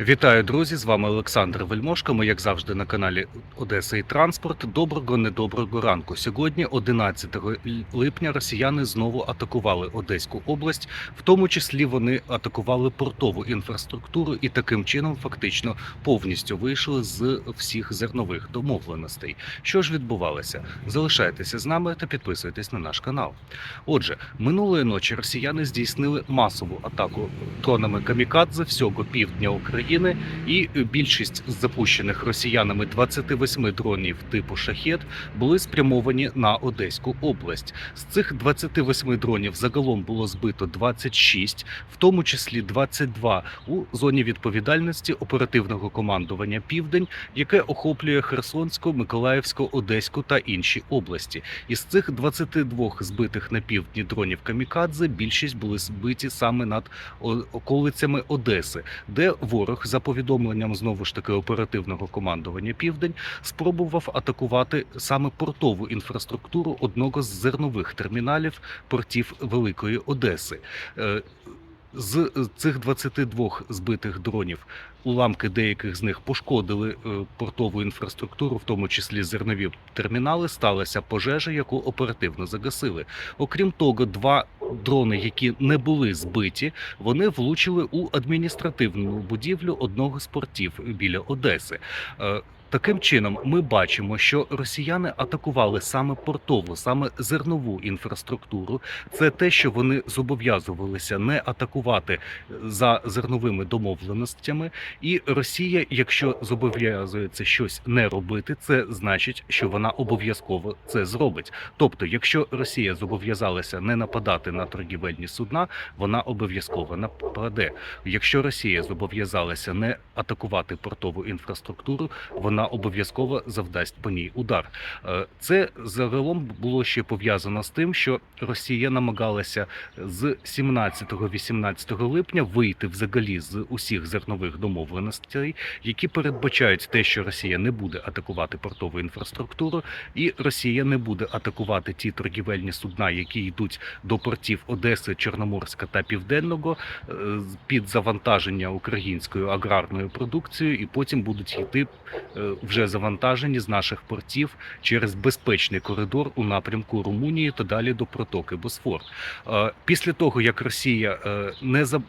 Вітаю, друзі! З вами Олександр Вельмошко. Ми, як завжди, на каналі Одеса і Транспорт. Доброго недоброго ранку. Сьогодні, 11 липня, росіяни знову атакували Одеську область. В тому числі вони атакували портову інфраструктуру і таким чином фактично повністю вийшли з всіх зернових домовленостей. Що ж відбувалося? Залишайтеся з нами та підписуйтесь на наш канал. Отже, минулої ночі росіяни здійснили масову атаку дронами камікадзе всього півдня України, і більшість запущених росіянами 28 дронів типу шахет були спрямовані на Одеську область. З цих 28 дронів загалом було збито 26, в тому числі 22 у зоні відповідальності оперативного командування Південь, яке охоплює Херсонську, Миколаївську, Одеську та інші області. Із цих 22 збитих на півдні дронів камікадзе більшість були збиті саме над околицями Одеси, де ворог, за повідомленням знову ж таки оперативного командування Південь, спробував атакувати саме портову інфраструктуру одного з зернових терміналів портів Великої Одеси. Е, З цих 22 збитих дронів уламки деяких з них пошкодили е, портову інфраструктуру, в тому числі зернові термінали. Сталася пожежа, яку оперативно загасили. Окрім того, два дрони, які не були збиті, вони влучили у адміністративну будівлю одного з портів біля Одеси. Е, Таким чином, ми бачимо, що росіяни атакували саме портову, саме зернову інфраструктуру. Це те, що вони зобов'язувалися не атакувати за зерновими домовленостями. І Росія, якщо зобов'язується щось не робити, це значить, що вона обов'язково це зробить. Тобто, якщо Росія зобов'язалася не нападати на торгівельні судна, вона обов'язково нападе. Якщо Росія зобов'язалася не атакувати портову інфраструктуру, вона обов'язково завдасть по ній удар. Е, Це загалом було ще пов'язано з тим, що Росія намагалася з 17-18 липня вийти взагалі з усіх зернових домовленостей, які передбачають те, що Росія не буде атакувати портову інфраструктуру, і Росія не буде атакувати ті торгівельні судна, які йдуть до портів Одеси, Чорноморська та Південного е, під завантаження українською аграрною продукцією, і потім будуть йти е, вже завантажені з наших портів через безпечний коридор у напрямку Румунії та далі до протоки Босфор. Е, Після того як Росія е, не за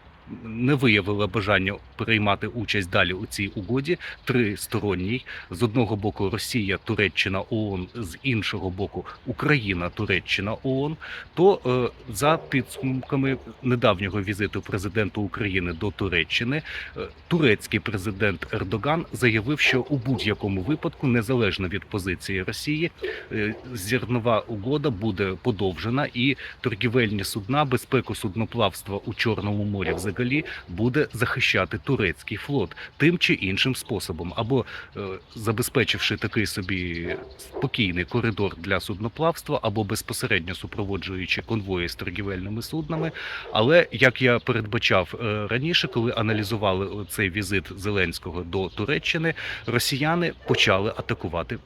не виявила бажання приймати участь далі у цій угоді. Тристоронній. З одного боку Росія, Туреччина, ООН, з іншого боку Україна, Туреччина, ООН, то е, за підсумками недавнього візиту президента України до Туреччини, е, турецький президент Ердоган заявив, що у будь-якому випадку, незалежно від позиції Росії, е, зернова угода буде подовжена, і торгівельні судна, безпеку судноплавства у Чорному морі взагалі буде захищати турецький флот тим чи іншим способом, або е, забезпечивши такий собі спокійний коридор для судноплавства, або безпосередньо супроводжуючи конвої з торгівельними суднами. Але як я передбачав е, раніше, коли аналізували цей візит Зеленського до Туреччини, росіяни почали атакувати.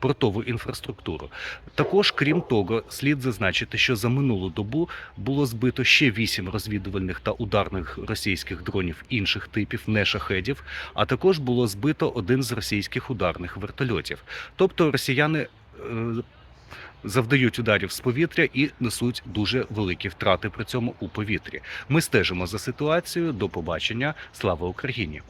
Портову інфраструктуру також, крім того, слід зазначити, що за минулу добу було збито ще вісім розвідувальних та ударних російських дронів інших типів, не шахедів. А також було збито один з російських ударних вертольотів. Тобто росіяни. е, Завдають ударів з повітря і несуть дуже великі втрати при цьому у повітрі. Ми стежимо за ситуацією. До побачення. Слава Україні!